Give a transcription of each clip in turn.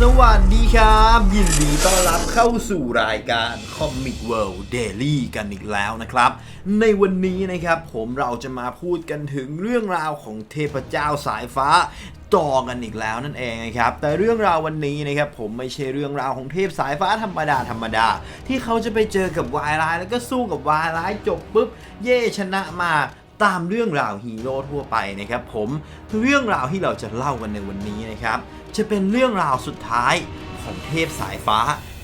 สวัสดีครับ ยินดีต้อนรับเข้าสู่รายการ Comic World Daily กันอีกแล้วนะครับ ในวันนี้นะครับผมเราจะมาพูดกันถึงเรื่องราวของเทพเจ้าสายฟ้าต่อกันอีกแล้วนั่นเองนะครับ แต่เรื่องราววันนี้นะครับผมไม่ใช่เรื่องราวของเทพสายฟ้าธรรมดาธรรมดา ที่เขาจะไปเจอกับวายร้ายแล้วก็สู้กับวายร้ายจบปุ๊บ เย่ชนะมา ตามเรื่องราวฮีโร่ทั่วไปนะครับผมเรื่องราวที่เราจะเล่ากันในวันนี้นะครับ จะเป็นเรื่องราวสุดท้ายของเทพสายฟ้า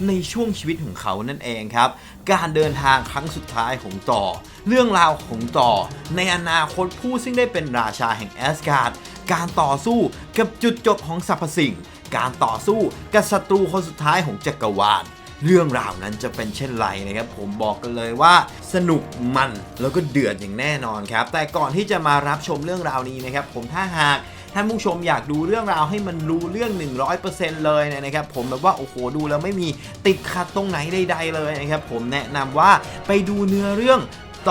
ในช่วงชีวิตของเขานั่นเองครับ การเดินทางครั้งสุดท้ายของต่อ เรื่องราวของต่อ ในอนาคตผู้ซึ่งได้เป็นราชาแห่งแอสการ์ดการต่อสู้กับจุดจบของสรรพสิ่ง การต่อสู้กับศัตรูคนสุดท้ายของจักรวาล เรื่องราวนั้นจะเป็นเช่นไรนะครับ ผมบอกกันเลยว่าสนุกมันแล้วก็เดือดอย่างแน่นอนครับ แต่ก่อนที่จะมารับชมเรื่องราวนี้นะครับ ผมถ้าหากท่านผู้ชมอยากดูเรื่องราวให้มันรู้เรื่อง 100%เลยนะครับ ผมแบบว่าโอ้โหดูแล้วไม่มีติดขัดตรงไหนใดๆเลยนะครับ ผมแนะนำว่าไปดูเนื้อเรื่อง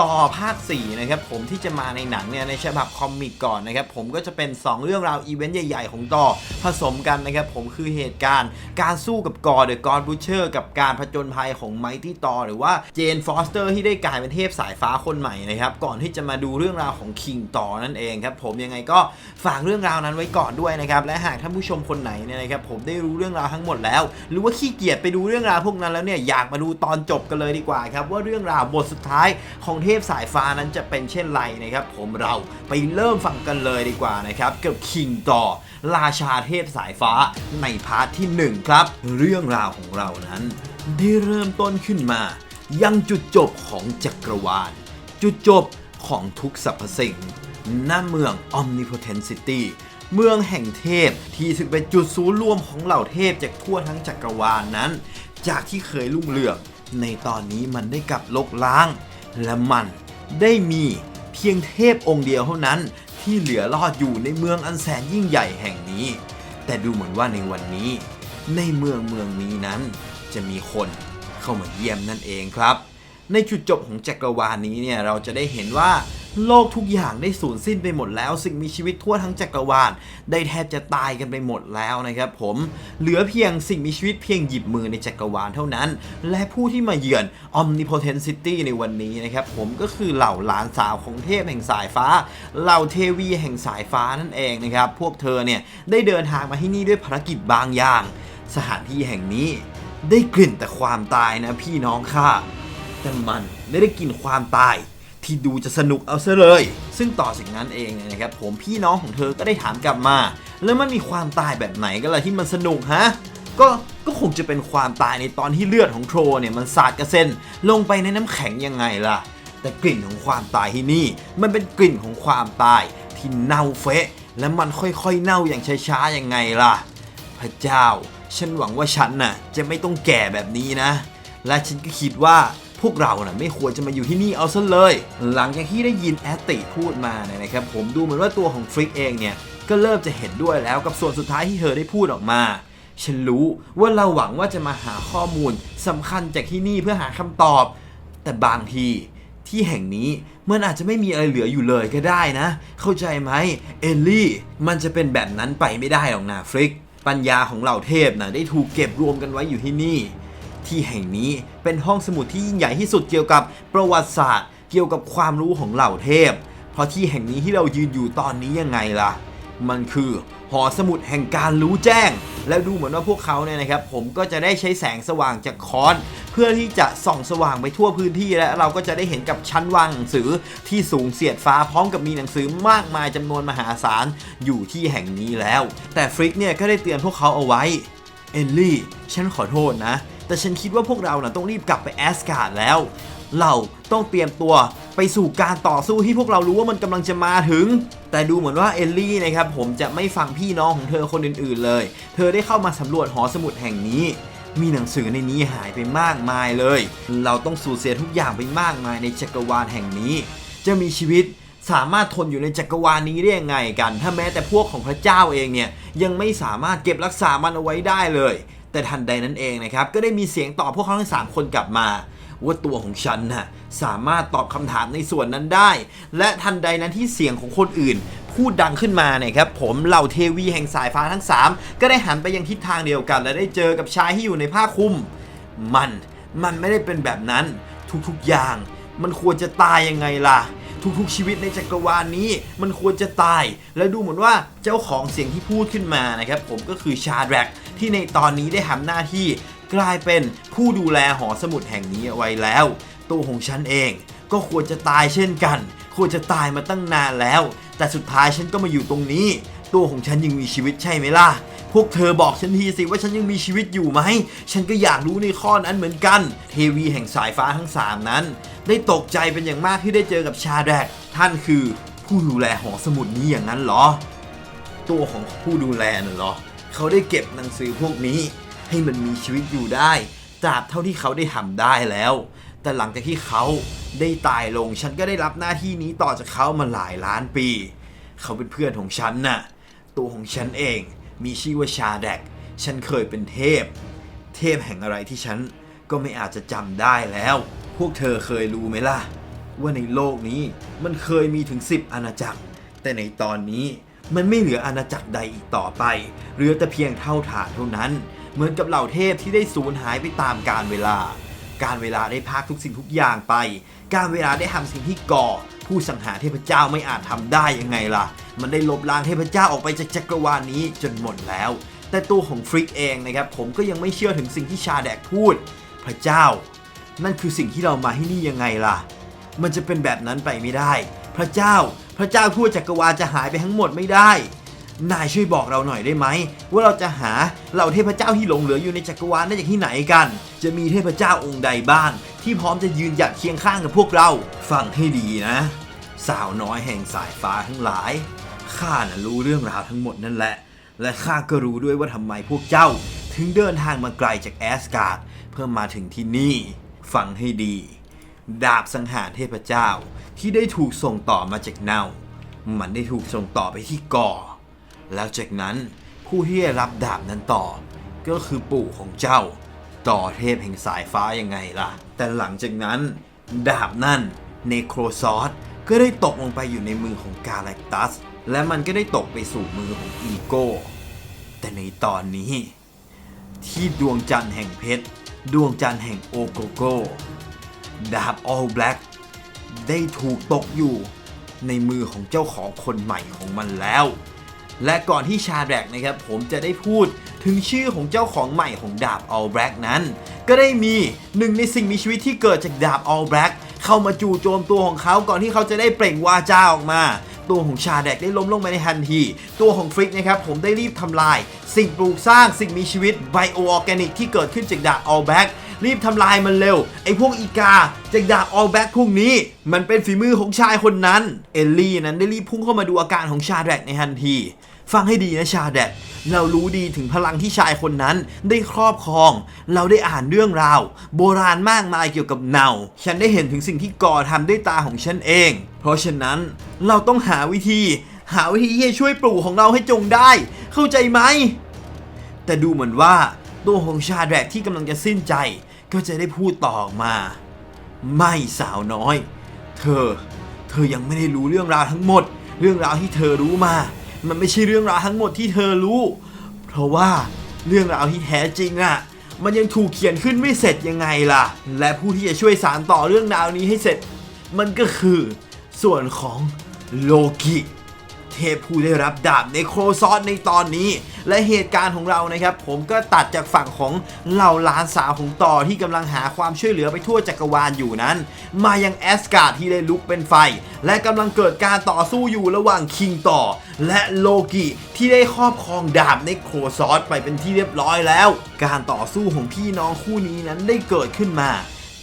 ต่อภาค4นะครับผมที่จะมาในหนังเนี่ยในฉบับคอมิกก่อนนะครับผมก็จะเป็น 2 เรื่องราวอีเวนต์ใหญ่ ๆ ของต่อผสมกันนะครับผมคือเหตุการณ์ การสู้กับกอร์เดอะกอร์บูเชอร์กับการผจญภัยของไมตี้ตอหรือว่าเจนฟอสเตอร์ที่ได้กลายเป็นเทพสายฟ้าคนใหม่นะครับก่อนที่จะมาดูเรื่องราวของคิงต่อนั่นเองครับผมยังไงก็ฝากเรื่องราวนั้นไว้ก่อนด้วยนะครับและหากท่านผู้ชมคนไหนเนี่ยนะครับผมได้รู้เรื่องราวทั้งหมดแล้ว หรือว่าขี้เกียจไปดูเรื่องราวพวกนั้นแล้วเนี่ยอยากมาดูตอนจบกันเลยดีกว่าครับว่าเรื่องราวบทสุดท้ายของเทพสายฟ้านั้นจะเป็นเช่นไรนะครับ ผมเราไปเริ่มฟังกันเลยดีกว่านะครับกับคิงต่อราชาเทพสายฟ้าในพาร์ทที่ 1 ครับ เรื่องราวของเรานั้น ได้เริ่มต้นขึ้นมา ยังจุดจบของจักรวาล จุดจบของทุกสรรพสิ่งณเมือง Omnipotent City เมืองแห่งเทพที่ถึงเป็นจุดศูนย์รวมของเหล่าเทพจากทั่วทั้งจักรวาลนั้น จากที่เคยรุ่งเรืองในตอนนี้มันได้กลับลกล้าง และมันได้มีเพียงเทพองค์เดียวเท่านั้นที่เหลือรอดอยู่ในเมืองอันแสนยิ่งใหญ่แห่งนี้ แต่ดูเหมือนว่าในวันนี้ ในเมืองเมืองนี้นั้น จะมีคนเข้ามาเยี่ยมนั่นเองครับ ในจุดจบของจักรวาลนี้เนี่ยเราจะได้เห็นว่า โลกทุกอย่างได้สูญสิ้นไปหมดแล้ว สิ่งมีชีวิตทั่วทั้งจักรวาลได้แทบจะตายกันไปหมดแล้วนะครับผมเหลือเพียงสิ่งมีชีวิตเพียงหยิบมือในจักรวาลเท่านั้น และผู้ที่มาเยือน Omnipotent City ในวันนี้นะครับผมก็คือเหล่าหลานสาวของเทพแห่งสายฟ้า เหล่าเทวีแห่งสายฟ้านั่นเองนะครับพวกเธอเนี่ยได้เดินทางมาที่นี่ด้วยภารกิจบางอย่าง สถานที่แห่งนี้ได้กลิ่นแต่ความตายนะพี่น้องข้าแต่มันไม่ได้กลิ่นความตาย ที่ดูจะสนุกเอาซะเลย ซึ่งต่อจากนั้นเองนะครับผมพี่น้องของเธอก็ได้ถามกลับมา แล้วมันมีความตายแบบไหนกันล่ะที่มันสนุกฮะก็ก็คงจะเป็นความตายในตอนที่เลือดของโทรเนี่ยมันสาดกระเซ็นลงไปในน้ำแข็งยังไงล่ะ แต่กลิ่นของความตายที่นี่ มันเป็นกลิ่นของความตายที่เน่าเฟะ และมันค่อยๆเน่าอย่างช้าๆยังไงล่ะ พระเจ้า ฉันหวังว่าฉันน่ะจะไม่ต้องแก่แบบนี้นะ และฉันก็คิดว่า พวกเราน่ะไม่ควรจะมาอยู่ที่นี่เอาซะเลย หลังจากที่ได้ยินแอตติพูดมาเนี่ยนะครับผมดูเหมือนว่าตัวของฟริกเองเนี่ยก็เริ่มจะเห็นด้วยแล้วกับส่วนสุดท้ายที่เธอได้พูดออกมา ฉันรู้ว่าเราหวังว่าจะมาหาข้อมูลสำคัญจากที่นี่เพื่อหาคำตอบ แต่บางทีที่แห่งนี้มันอาจจะไม่มีอะไรเหลืออยู่เลยก็ได้นะ เข้าใจไหมเอลลี่ มันจะเป็นแบบนั้นไปไม่ได้หรอกนะฟริก ปัญญาของเหล่าเทพนะได้ถูกเก็บรวมกันไว้อยู่ที่นี่ ที่แห่งนี้เป็นห้องสมุดที่ยิ่งใหญ่ที่สุดเกี่ยวกับประวัติศาสตร์ เกี่ยวกับความรู้ของเหล่าเทพ เพราะที่แห่งนี้ที่เรายืนอยู่ตอนนี้ยังไงล่ะ มันคือหอสมุดแห่งการรู้แจ้ง แล้วดูเหมือนว่าพวกเขาเนี่ยนะครับ ผมก็จะได้ใช้แสงสว่างจากคอน เพื่อที่จะส่องสว่างไปทั่วพื้นที่และเราก็จะได้เห็นกับชั้นวางหนังสือที่สูงเสียดฟ้าพร้อมกับมีหนังสือมากมายจำนวนมหาศาลอยู่ที่แห่งนี้แล้ว แต่ฟริกเนี่ยก็ได้เตือนพวกเขาเอาไว้เอลลี่ฉันขอโทษนะ แต่ฉันคิดว่าพวกเรานะ่ะต้องรีบกลับไปแอสการ์ดแล้ว เราต้องเตรียมตัวไปสู่การต่อสู้ที่พวกเรารู้ว่ามันกำลังจะมาถึง แต่ดูเหมือนว่าเอลลี่นะครับผมจะไม่ฟังพี่น้องของเธอคนอื่นๆเลย เธอได้เข้ามาสำรวจหอสมุดแห่งนี้มีหนังสือในนี้หายไปมากมายเลย เราต้องสูญเสียทุกอย่างไปมากมายในจักรวาลแห่งนี้ จะมีชีวิตสามารถทนอยู่ในจักรวาลนี้ได้ยังไงกัน ถ้าแม้แต่พวกของพระเจ้าเองเนี่ยยังไม่สามารถเก็บรักษามันเอาไว้ได้เลย แต่ทันใดนั้นเองนะครับ ก็ได้มีเสียงตอบพวกเขาทั้งสามคนกลับมา ว่าตัวของฉันน่ะสามารถตอบคำถามในส่วนนั้นได้ และทันใดนั้นที่เสียงของคนอื่นพพูดดังขึ้นมาเนี่ยครับผมเหล่าเทวีแห่งสายฟ้าทั้ง 3 ก็ได้หันไปยังทิศทางเดียวกัน และได้เจอกับชายที่อยู่ในผ้าคลุม มันมันไม่ได้เป็นแบบนั้นทุกๆอย่าง มันควรจะตายยังไงล่ะ ทุกๆชีวิตในจักรวาลนี้ มันควรจะตาย และดูเหมือนว่าเจ้าของเสียงที่พูดขึ้นมานะครับผมก็คือชาแดรกที่ในตอนนี้ได้ทำหน้าที่กลายเป็นผู้ดูแลหอสมุดแห่งนี้เอาไว้แล้ว ตัวของฉันเองก็ควรจะตายเช่นกัน ควรจะตายมาตั้งนานแล้ว แต่สุดท้ายฉันก็มาอยู่ตรงนี้ ตัวของฉันยังมีชีวิตใช่ไหมล่ะ พวกเธอบอกฉันทีสิว่าฉันยังมีชีวิตอยู่ไหม ฉันก็อยากรู้ในข้อนั้นเหมือนกัน เทวีแห่งสายฟ้าทั้ง 3 นั้น ได้ตกใจเป็นอย่างมากที่ได้เจอกับชาแดก ท่านคือผู้ดูแลหอสมุดนี้อย่างนั้นเหรอ ตัวของผู้ดูแลน่ะเหรอ เขาได้เก็บหนังสือพวกนี้ ให้มันมีชีวิตอยู่ได้ตราบเท่าที่เขาได้ทำได้แล้ว แต่หลังจากที่เขาได้ตายลง ฉันก็ได้รับหน้าที่นี้ต่อจากเขามาหลายล้านปี เขาเป็นเพื่อนของฉันน่ะ ตัวของฉันเอง มีชื่อว่าชาแดก ฉันเคยเป็นเทพ เทพแห่งอะไรที่ฉันก็ไม่อาจจะจำได้แล้ว พวกเธอเคยรู้ไหมล่ะ ว่าในโลกนี้มันเคยมีถึง 10 อาณาจักร แต่ในตอนนี้มันไม่เหลืออาณาจักรใดอีกต่อไป เหลือแต่เพียงเท่าฐานเท่านั้น เหมือนกับเหล่าเทพที่ได้สูญหายไปตามกาลเวลา การเวลาได้พักทุกสิ่งทุกอย่างไป การเวลาได้ทำสิ่งที่ก่อ ผู้สังหารเทพเจ้าไม่อาจทำได้ยังไงล่ะ มันได้ลบล้างเทพเจ้าออกไปจากจักรวาลนี้จนหมดแล้ว แต่ตัวของฟริกเองนะครับผมก็ยังไม่เชื่อถึงสิ่งที่ชาแดกพูด พระเจ้า นั่นคือสิ่งที่เรามาที่นี่ยังไงล่ะ มันจะเป็นแบบนั้นไปไม่ได้ พระเจ้า พระเจ้าทั่วจักรวาลจะหายไปทั้งหมดไม่ได้นายช่วยบอกเราหน่อยได้ไหม ว่าเราจะหาเหล่าเทพเจ้าที่หลงเหลืออยู่ในจักรวาลได้จากที่ไหนกัน จะมีเทพเจ้าองค์ใดบ้าง ที่พร้อมจะยืนหยัดเคียงข้างกับพวกเรา ฟังให้ดีนะ สาวน้อยแห่งสายฟ้าทั้งหลาย ข้าน่ะรู้เรื่องราวทั้งหมดนั่นแหละ และข้าก็รู้ด้วยว่าทำไมพวกเจ้า ถึงเดินทางมาไกลจากแอสการ์ดเพื่อมาถึงที่นี่ ฟังให้ดี ดาบสังหารเทพเจ้าที่ได้ถูกส่งต่อมาจากเนามันได้ถูกส่งต่อไปที่ก่อ แล้วจากนั้นผู้ที่ได้รับดาบนั้นต่อ ก็คือปู่ของเจ้า ต่อเทพแห่งสายฟ้ายังไงล่ะ แต่หลังจากนั้น ดาบนั่นเนโครซอส ก็ได้ตกลงไปอยู่ในมือของกาแล็กตัส และมันก็ได้ตกไปสู่มือของอีโก้ แต่ในตอนนี้ ที่ดวงจันทร์แห่งเพชร ดวงจันทร์แห่งโอโกโก้ดาบ All Black ได้ถูกตกอยู่ในมือของเจ้าของคนใหม่ของมันแล้ว และก่อนที่ชาแดกนะครับ ผมจะได้พูดถึงชื่อของเจ้าของใหม่ของดาบ All Black นั้น ก็ได้มีหนึ่งในสิ่งมีชีวิตที่เกิดจากดาบ All Black เข้ามาจู่โจมตัวของเขาก่อนที่เขาจะได้เปล่งวาจาออกมา ตัวของชาแดกได้ล้มลงไปในทันที ตัวของฟริกนะครับผมได้รีบทำลาย สิ่งปลูกสร้างสิ่งมีชีวิตไบโอออร์แกนิกที่เกิดขึ้นจากดาบ All Black รีบทำลายมันเร็ว ไอ้พวกอีกาจากดาบ All Black พวกนี้ มันเป็นฝีมือของชายคนนั้น เอลลี่นั้นได้รีบพุ่งเข้ามาดูอาการของชาแดกในทันที ฟังให้ดีนะชาแดกเรารู้ดีถึงพลังที่ชายคนนั้นได้ครอบครอง เราได้อ่านเรื่องราว โบราณมากมายเกี่ยวกับเนา ฉันได้เห็นถึงสิ่งที่ก่อทำด้วยตาของฉันเอง เพราะฉะนั้นเราต้องหาวิธี หาวิธีที่จะช่วยปลูกของเราให้จงได้ เข้าใจไหม แต่ดูเหมือนว่าตัวของชาแดกที่กำลังจะสิ้นใจ ก็จะได้พูดต่อออกมา ไม่สาวน้อย เธอ เธอยังไม่ได้รู้เรื่องราวทั้งหมด เรื่องราวที่เธอรู้มา มันไม่ใช่เรื่องราวทั้งหมดที่เธอรู้ เพราะว่าเรื่องราวที่แท้จริงอะมันยังถูกเขียนขึ้นไม่เสร็จยังไงล่ะ และผู้ที่จะช่วยสารต่อเรื่องราวนี้ให้เสร็จ มันก็คือส่วนของโลกิ เทพผู้ได้รับดาบในโครซอสในตอนนี้ และเหตุการณ์ของเรานะครับ ผมก็ตัดจากฝั่งของเหล่าหลานสาวของต่อที่กำลังหาความช่วยเหลือไปทั่วจักรวาลอยู่นั้น มายังแอสการ์ดที่ได้ลุกเป็นไฟ และกำลังเกิดการต่อสู้อยู่ระหว่างคิงต่อ และโลกิที่ได้ครอบครองดาบในโครซอสไปเป็นที่เรียบร้อยแล้ว การต่อสู้ของพี่น้องคู่นี้นั้นได้เกิดขึ้นมา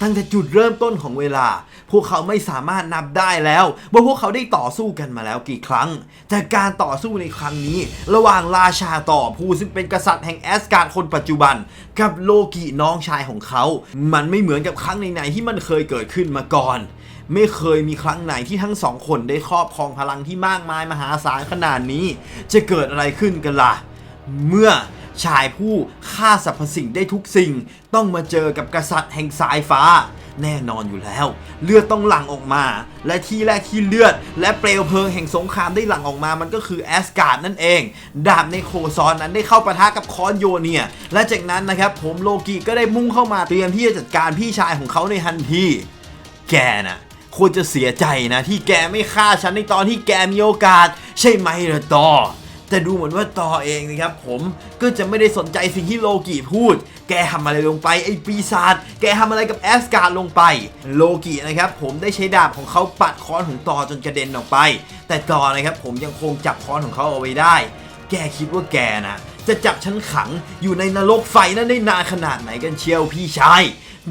ตั้งแต่จุดเริ่มต้นของเวลา พวกเขาไม่สามารถนับได้แล้ว ว่าพวกเขาได้ต่อสู้กันมาแล้วกี่ครั้ง แต่การต่อสู้ในครั้งนี้ ระหว่างราชาต่อผู้ซึ่งเป็นกษัตริย์แห่งแอสการ์ดคนปัจจุบัน กับโลกิน้องชายของเขา มันไม่เหมือนกับครั้งไหนๆที่มันเคยเกิดขึ้นมาก่อน ไม่เคยมีครั้งไหนที่ทั้งสองคนได้ครอบครองพลังที่มากมายมหาศาลขนาดนี้ จะเกิดอะไรขึ้นกันล่ะ เมื่อ ชายผู้ฆ่าสรรพสิ่งได้ทุกสิ่ง ต้องมาเจอกับกษัตริย์แห่งสายฟ้า แน่นอนอยู่แล้ว เลือดต้องหลั่งออกมา และที่แรกที่เลือด และเปลวเพลิงแห่งสงครามได้หลั่งออกมามันก็คือแอสการ์ดนั่นเอง ดาบในโคซอนนั้นได้เข้าปะทะกับคอนโยเนีย และจากนั้นนะครับผมโลกิก็ได้มุ่งเข้ามาเตรียมที่จะจัดการพี่ชายของเขาในทันทีแกน่ะควรจะเสียใจนะที่แกไม่ฆ่าฉันในตอนที่แกมีโอกาส ใช่ไหมล่ะตอ แต่ดูเหมือนว่าตอเองนะครับผมก็จะไม่ได้สนใจสิ่งที่โลกิพูด แกทำอะไรลงไปไอ้ปีศาจแกทำอะไรกับแอสการ์ดลงไป โลกินะครับผมได้ใช้ดาบของเขาปัดค้อนของตอจนกระเด็นออกไป แต่ตอนะครับผมยังคงจับค้อนของเขาเอาไว้ได้ แกคิดว่าแกนะจะจับฉันขังอยู่ในนรกไฟนั้นได้นานขนาดไหนกันเชียวพี่ชาย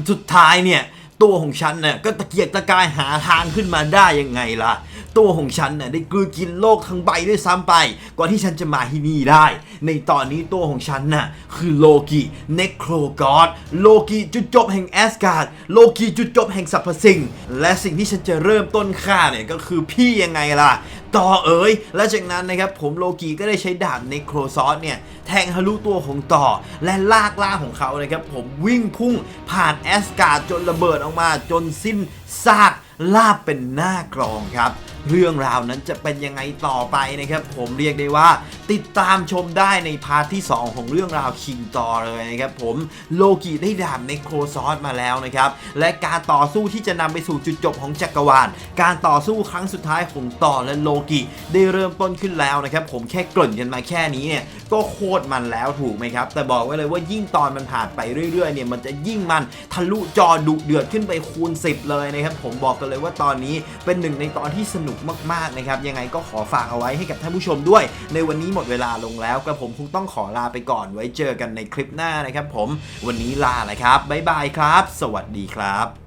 สุดท้ายเนี่ยตัวของฉันน่ะก็ตะเกียกตะกายหาทางขึ้นมาได้ยังไงล่ะ ตัวของฉันน่ะได้กลืนกินโลกทั้งใบด้วยซ้ำไปก่อนที่ฉันจะมาที่นี่ได้ ในตอนนี้ตัวของฉันน่ะคือโลกิเนโครกอดโลกิจุดจบแห่งแอสการ์ดโลกิจุดจบแห่งสรรพสิ่ง และสิ่งที่ฉันจะเริ่มต้นฆ่าเนี่ยก็คือพี่ยังไงล่ะต่อเอ๋ยและจากนั้นนะครับผมโลกีก็ได้ใช้ดาบในโครซอสเนี่ยแทงทะลุตัวของต่อ และลากล่าของเขานะครับผมวิ่งพุ่งผ่านแอสการ์ดจนระเบิดออกมาจนสิ้นซากลาบเป็นหน้ากรองครับ เรื่องราวนั้นจะเป็นยังไงต่อไปนะครับ ผมเรียกได้ว่า ติดตามชมได้ในพาร์ทที่ 2 ของเรื่องราวคิงต่อเลยนะครับผมโลกิได้ดาบในโครซอสมาแล้วนะครับ และการต่อสู้ที่จะนำไปสู่จุดจบของจักรวาล การต่อสู้ครั้งสุดท้ายของต่อและโลกิได้เริ่มต้นขึ้นแล้วนะครับผมแค่กริ่นกันมาแค่นี้เนี่ยก็โคตรมันแล้วถูกไหมครับ แต่บอกไว้เลยว่ายิ่งตอนมันผ่านไปเรื่อยๆเนี่ยมันจะยิ่งมันทะลุจอดุเดือดขึ้นไปคูณ 10 เลยนะครับผมบอกกันเลยว่าตอนนี้เป็นหนึ่งในตอนที่สนุกมากๆนะครับยังไงก็ขอฝากเอาไว้ให้กับท่านผู้ชมด้วย ในวันนี้หมดเวลาลงแล้วกระผมคงต้องขอลาไปก่อนไว้เจอกันในคลิปหน้านะครับผมวันนี้ลาเลยครับบ๊ายบายครับ สวัสดีครับ